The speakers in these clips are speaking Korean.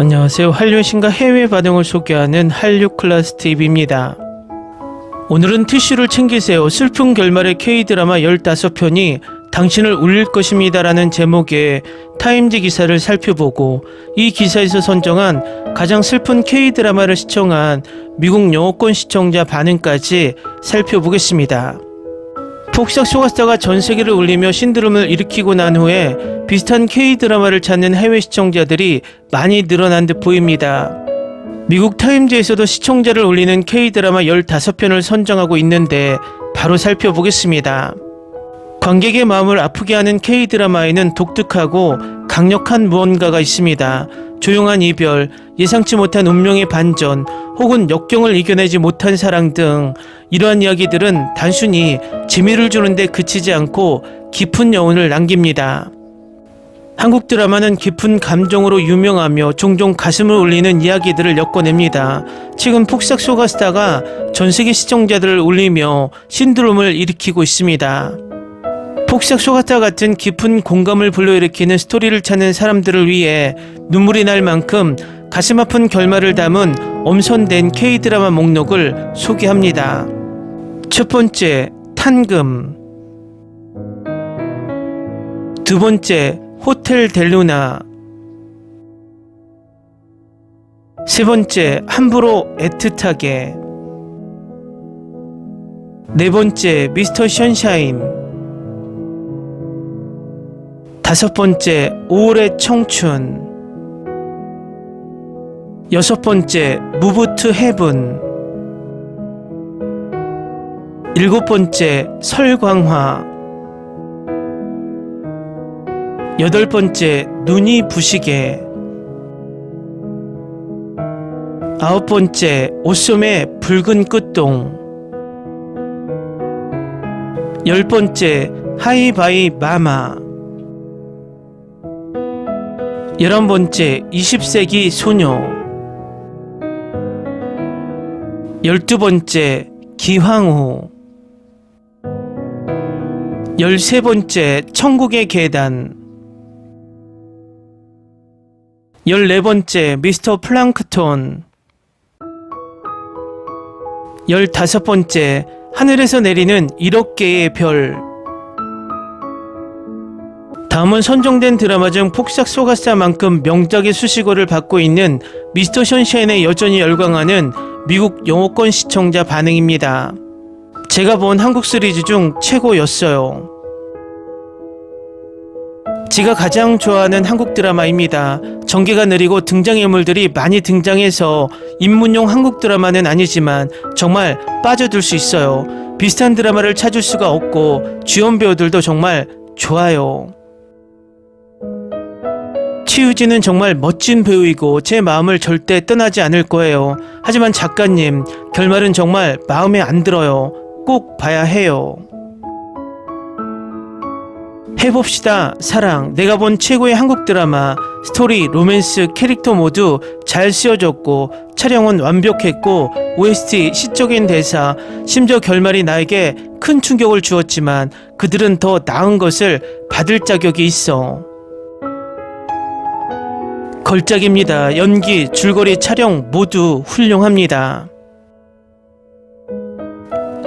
안녕하세요. 한류 신과 해외 반응을 소개하는 한류 클래스 TV입니다. 오늘은 티슈를 챙기세요. 슬픈 결말의 K-드라마 15편이 당신을 울릴 것입니다 라는 제목의 타임지 기사를 살펴보고 이 기사에서 선정한 가장 슬픈 K-드라마를 시청한 미국 영어권 시청자 반응까지 살펴보겠습니다. 폭삭 쇼가스타가 전 세계를 울리며 신드롬을 일으키고 난 후에 비슷한 K-드라마를 찾는 해외 시청자들이 많이 늘어난 듯 보입니다. 미국 타임즈에서도 시청자를 올리는 K-드라마 15편을 선정하고 있는데 바로 살펴보겠습니다. 관객의 마음을 아프게 하는 K-드라마에는 독특하고 강력한 무언가가 있습니다. 조용한 이별, 예상치 못한 운명의 반전, 혹은 역경을 이겨내지 못한 사랑 등 이러한 이야기들은 단순히 재미를 주는데 그치지 않고 깊은 여운을 남깁니다. 한국 드라마는 깊은 감정으로 유명하며 종종 가슴을 울리는 이야기들을 엮어냅니다. 최근 폭삭 소가스타가 전 세계 시청자들을 울리며 신드롬을 일으키고 있습니다. 폭삭 소가타 같은 깊은 공감을 불러일으키는 스토리를 찾는 사람들을 위해 눈물이 날 만큼 가슴 아픈 결말을 담은 엄선된 K-드라마 목록을 소개합니다. 첫 번째, 탄금. 두 번째, 호텔 델루나. 세 번째, 함부로 애틋하게. 네 번째, 미스터 션샤인. 다섯 번째, 5월의 청춘. 여섯 번째, 무브 투 헤븐. 일곱 번째 설광화. 여덟 번째 눈이 부시게. 아홉 번째 옷소매 붉은 끝동. 열 번째 하이바이 마마. 열한 번째 20세기 소녀. 열두 번째 기황호 13번째 천국의 계단. 14번째 미스터 플랑크톤. 15번째 하늘에서 내리는 1억 개의 별. 다음은 선정된 드라마 중 폭삭 소가사만큼 명작의 수식어를 받고 있는 미스터 션샤인에 여전히 열광하는 미국 영어권 시청자 반응입니다. 제가 본 한국 시리즈 중 최고였어요. 제가 가장 좋아하는 한국 드라마입니다. 전개가 느리고 등장인물들이 많이 등장해서 입문용 한국 드라마는 아니지만 정말 빠져들 수 있어요. 비슷한 드라마를 찾을 수가 없고 주연 배우들도 정말 좋아요. 최유진은 정말 멋진 배우이고 제 마음을 절대 떠나지 않을 거예요. 하지만 작가님, 결말은 정말 마음에 안 들어요. 꼭 봐야 해요. 해봅시다. 사랑. 내가 본 최고의 한국 드라마. 스토리, 로맨스, 캐릭터 모두 잘 쓰여졌고, 촬영은 완벽했고, OST, 시적인 대사, 심지어 결말이 나에게 큰 충격을 주었지만, 그들은 더 나은 것을 받을 자격이 있어. 걸작입니다. 연기, 줄거리, 촬영 모두 훌륭합니다.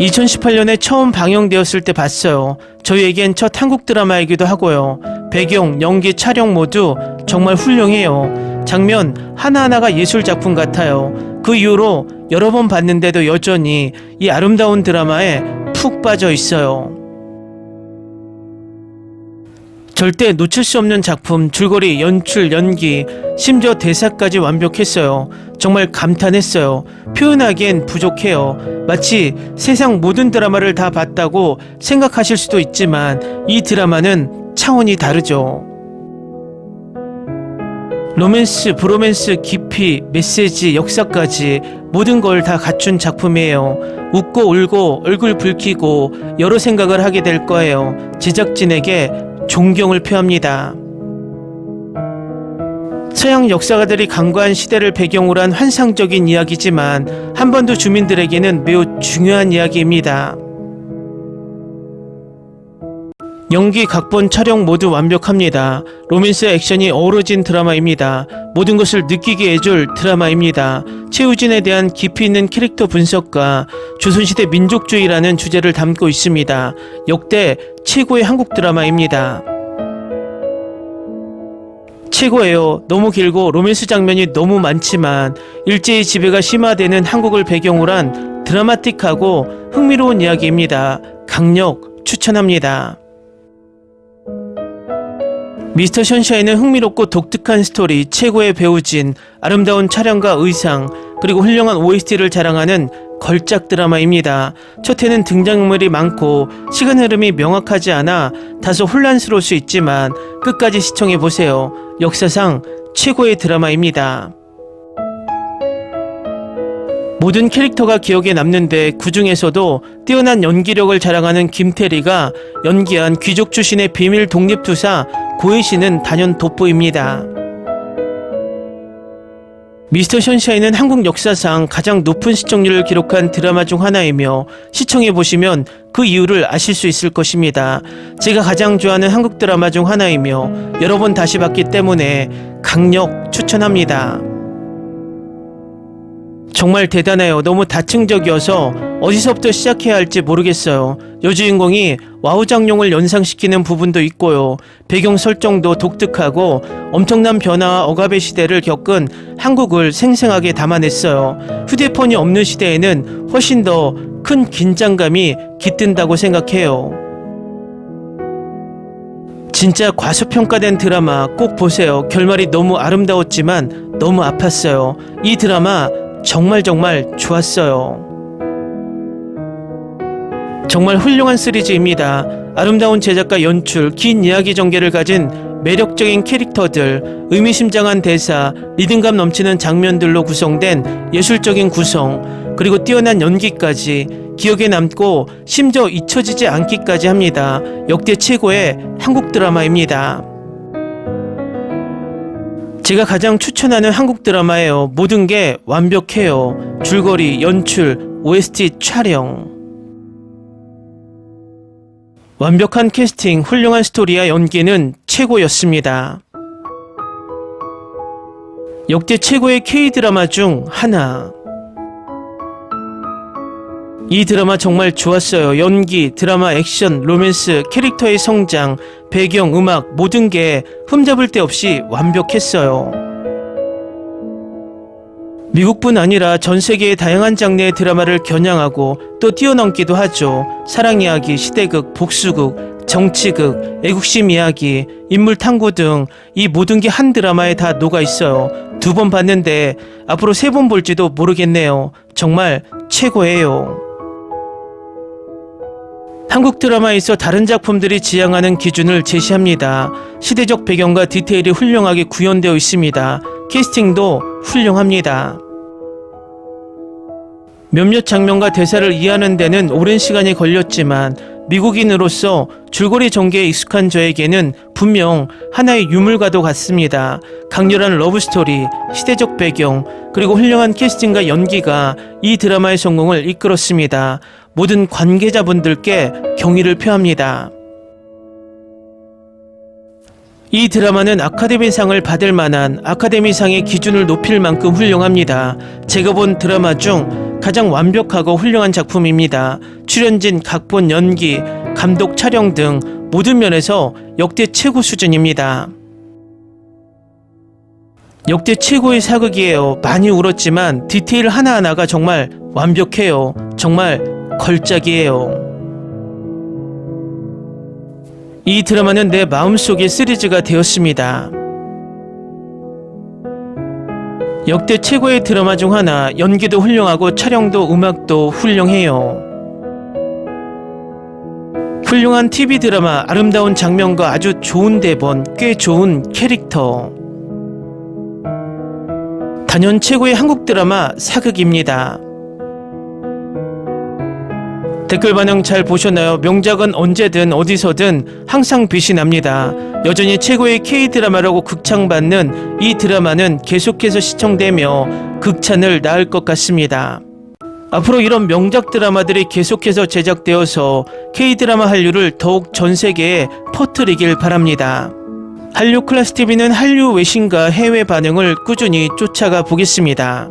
2018년에 처음 방영되었을 때 봤어요. 저희에겐 첫 한국 드라마이기도 하고요. 배경, 연기, 촬영 모두 정말 훌륭해요. 장면 하나하나가 예술 작품 같아요. 그 이후로 여러 번 봤는데도 여전히 이 아름다운 드라마에 푹 빠져 있어요. 절대 놓칠 수 없는 작품, 줄거리, 연출, 연기, 심지어 대사까지 완벽했어요. 정말 감탄했어요. 표현하기엔 부족해요. 마치 세상 모든 드라마를 다 봤다고 생각하실 수도 있지만 이 드라마는 차원이 다르죠. 로맨스, 브로맨스, 깊이, 메시지, 역사까지 모든 걸 다 갖춘 작품이에요. 웃고 울고 얼굴 붉히고 여러 생각을 하게 될 거예요. 제작진에게 존경을 표합니다. 서양 역사가들이 강과한 시대를 배경으로 한 환상적인 이야기지만 한반도 주민들에게는 매우 중요한 이야기입니다. 연기, 각본, 촬영 모두 완벽합니다. 로맨스 액션이 어우러진 드라마입니다. 모든 것을 느끼게 해줄 드라마입니다. 최우진에 대한 깊이 있는 캐릭터 분석과 조선시대 민족주의라는 주제를 담고 있습니다. 역대 최고의 한국 드라마입니다. 최고예요. 너무 길고 로맨스 장면이 너무 많지만 일제의 지배가 심화되는 한국을 배경으로 한 드라마틱하고 흥미로운 이야기입니다. 강력 추천합니다. 미스터 션샤인은 흥미롭고 독특한 스토리, 최고의 배우진, 아름다운 촬영과 의상, 그리고 훌륭한 OST를 자랑하는 걸작 드라마입니다. 첫 회는 등장인물이 많고 시간 흐름이 명확하지 않아 다소 혼란스러울 수 있지만 끝까지 시청해 보세요. 역사상 최고의 드라마입니다. 모든 캐릭터가 기억에 남는데 그 중에서도 뛰어난 연기력을 자랑하는 김태리가 연기한 귀족 출신의 비밀 독립투사 고혜 씨는 단연 돋보입니다. 미스터 션샤인은 한국 역사상 가장 높은 시청률을 기록한 드라마 중 하나이며 시청해 보시면 그 이유를 아실 수 있을 것입니다. 제가 가장 좋아하는 한국 드라마 중 하나이며 여러 번 다시 봤기 때문에 강력 추천합니다. 정말 대단해요. 너무 다층적이어서 어디서부터 시작해야 할지 모르겠어요. 여주인공이 와우장룡을 연상시키는 부분도 있고요. 배경 설정도 독특하고 엄청난 변화와 억압의 시대를 겪은 한국을 생생하게 담아냈어요. 휴대폰이 없는 시대에는 훨씬 더 큰 긴장감이 깃든다고 생각해요. 진짜 과소평가된 드라마 꼭 보세요. 결말이 너무 아름다웠지만 너무 아팠어요. 이 드라마 정말 정말 좋았어요. 정말 훌륭한 시리즈입니다. 아름다운 제작과 연출, 긴 이야기 전개를 가진 매력적인 캐릭터들, 의미심장한 대사, 리듬감 넘치는 장면들로 구성된 예술적인 구성, 그리고 뛰어난 연기까지 기억에 남고 심지어 잊혀지지 않기까지 합니다. 역대 최고의 한국 드라마입니다. 제가 가장 추천하는 한국 드라마예요. 모든 게 완벽해요. 줄거리, 연출, OST 촬영. 완벽한 캐스팅, 훌륭한 스토리와 연기는 최고였습니다. 역대 최고의 K-드라마 중 하나. 이 드라마 정말 좋았어요. 연기, 드라마, 액션, 로맨스, 캐릭터의 성장, 배경, 음악 모든 게 흠잡을 데 없이 완벽했어요. 미국뿐 아니라 전 세계의 다양한 장르의 드라마를 겨냥하고 또 뛰어넘기도 하죠. 사랑 이야기, 시대극, 복수극, 정치극, 애국심 이야기, 인물 탐구 등 이 모든 게 한 드라마에 다 녹아 있어요. 두 번 봤는데 앞으로 세 번 볼지도 모르겠네요. 정말 최고예요. 한국 드라마에서 다른 작품들이 지향하는 기준을 제시합니다. 시대적 배경과 디테일이 훌륭하게 구현되어 있습니다. 캐스팅도 훌륭합니다. 몇몇 장면과 대사를 이해하는 데는 오랜 시간이 걸렸지만 미국인으로서 줄거리 전개에 익숙한 저에게는 분명 하나의 유물과도 같습니다. 강렬한 러브스토리, 시대적 배경, 그리고 훌륭한 캐스팅과 연기가 이 드라마의 성공을 이끌었습니다. 모든 관계자분들께 경의를 표합니다. 이 드라마는 아카데미상을 받을 만한 아카데미상의 기준을 높일 만큼 훌륭합니다. 제가 본 드라마 중 가장 완벽하고 훌륭한 작품입니다. 출연진, 각본, 연기, 감독, 촬영 등 모든 면에서 역대 최고 수준입니다. 역대 최고의 사극이에요. 많이 울었지만 디테일 하나하나가 정말 완벽해요. 정말 걸작이에요. 이 드라마는 내 마음속의 시리즈가 되었습니다. 역대 최고의 드라마 중 하나, 연기도 훌륭하고 촬영도 음악도 훌륭해요. 훌륭한 TV 드라마, 아름다운 장면과 아주 좋은 대본, 꽤 좋은 캐릭터. 단연 최고의 한국 드라마 사극입니다. 댓글 반응 잘 보셨나요? 명작은 언제든 어디서든 항상 빛이 납니다. 여전히 최고의 K-드라마라고 극찬받는 이 드라마는 계속해서 시청되며 극찬을 낳을 것 같습니다. 앞으로 이런 명작 드라마들이 계속해서 제작되어서 K-드라마 한류를 더욱 전 세계에 퍼뜨리길 바랍니다. 한류 클래스 TV는 한류 외신과 해외 반응을 꾸준히 쫓아가 보겠습니다.